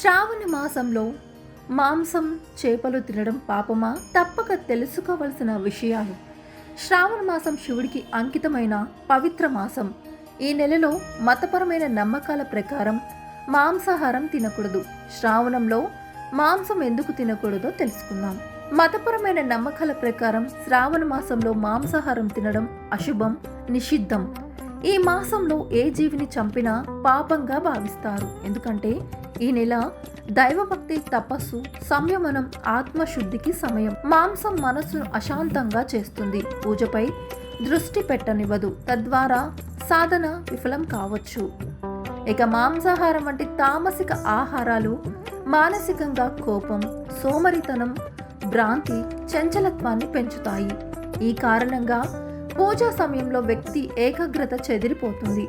శ్రావణ మాసంలో మాంసం చేపలు తినడం పాపమా? తప్పక తెలుసుకోవలసిన విషయాలు. శ్రావణ మాసం శివుడికి అంకితమైన పవిత్ర మాసం. ఈ నెలలో మతపరమైన నమ్మకాల ప్రకారం మాంసాహారం తినకూడదు. శ్రావణంలో మాంసం ఎందుకు తినకూడదో తెలుసుకుందాం. మతపరమైన నమ్మకాల ప్రకారం శ్రావణ మాసంలో మాంసాహారం తినడం అశుభం నిషిద్ధం. ఈ మాసంలో ఏ జీవిని చంపినా పాపంగా భావిస్తారు. ఎందుకంటే ఈ నెల దైవభక్తి తపస్సు సంయమనం ఆత్మశుద్ధికి సమయం. మాంసం మనస్సును అశాంతంగా చేస్తుంది. పూజపై దృష్టి పెట్టనివ్వదు. తద్వారా సాధన విఫలం కావచ్చు. ఇక మాంసాహారం వంటి తామసిక ఆహారాలు మానసికంగా కోపం సోమరితనం భ్రాంతి చంచలత్వాన్ని పెంచుతాయి. ఈ కారణంగా పూజా సమయంలో వ్యక్తి ఏకాగ్రత చెదిరిపోతుంది.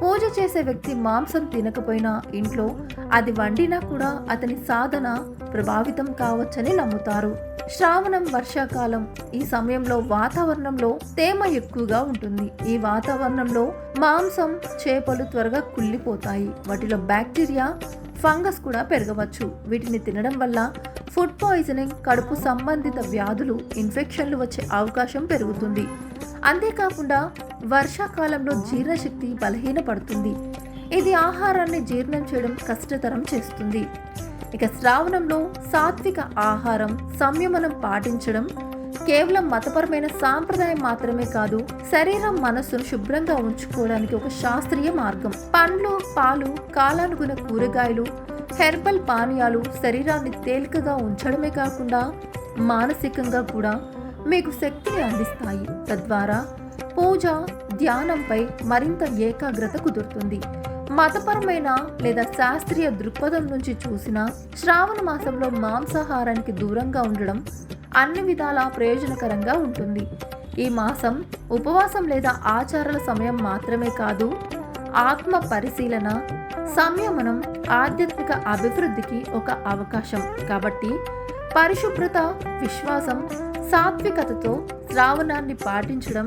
పూజ చేసే వ్యక్తి మాంసం తినకపోయినా ఇంట్లో అది వండినా కూడా అతని సాధన ప్రభావితం కావచ్చని నమ్ముతారు. శ్రావణం వర్షాకాలం ఈ సమయంలో వాతావరణంలో తేమ ఎక్కువగా ఉంటుంది. ఈ వాతావరణంలో మాంసం చేపలు త్వరగా కుళ్ళిపోతాయి. వాటిలో బ్యాక్టీరియా ఫంగస్ కూడా పెరగవచ్చు. వీటిని తినడం వల్ల ఫుడ్ పాయిజనింగ్ కడుపు సంబంధిత వ్యాధులు ఇన్ఫెక్షన్లు వచ్చే అవకాశం పెరుగుతుంది. అంతేకాకుండా వర్షాకాలంలో జీర్ణశక్తి బలహీనపడుతుంది. ఇది ఆహారాన్ని జీర్ణం చేయడం కష్టతరం చేస్తుంది. ఇక శ్రావణంలో సాత్విక ఆహారం సంయమనం పాటించడం కేవలం మతపరమైన సాంప్రదాయం మాత్రమే కాదు శరీరం మనస్సును శుభ్రంగా ఉంచుకోవడానికి ఒక శాస్త్రీయ మార్గం. పండ్లు పాలు కాలానుగుణ కూరగాయలు హెర్బల్ పానీయాలు శరీరాన్ని తేలికగా ఉంచడమే కాకుండా మానసికంగా కూడా మీకు శక్తిని అందిస్తాయి. తద్వారా పూజ ధ్యానంపై మరింత ఏకాగ్రత కుదురుతుంది. మతపరమైన లేదా శాస్త్రీయ దృక్పథం నుంచి చూసిన శ్రావణ మాసంలో మాంసాహారానికి దూరంగా ఉండడం అన్ని విధాలా ప్రయోజనకరంగా ఉంటుంది. ఈ మాసం ఉపవాసం లేదా ఆచారాల సమయం మాత్రమే కాదు ఆత్మ పరిశీలన సంయమనం ఆధ్యాత్మిక అభివృద్ధికి ఒక అవకాశం. కాబట్టి పరిశుభ్రత విశ్వాసం సాత్వికతతో శ్రావణాన్ని పాటించడం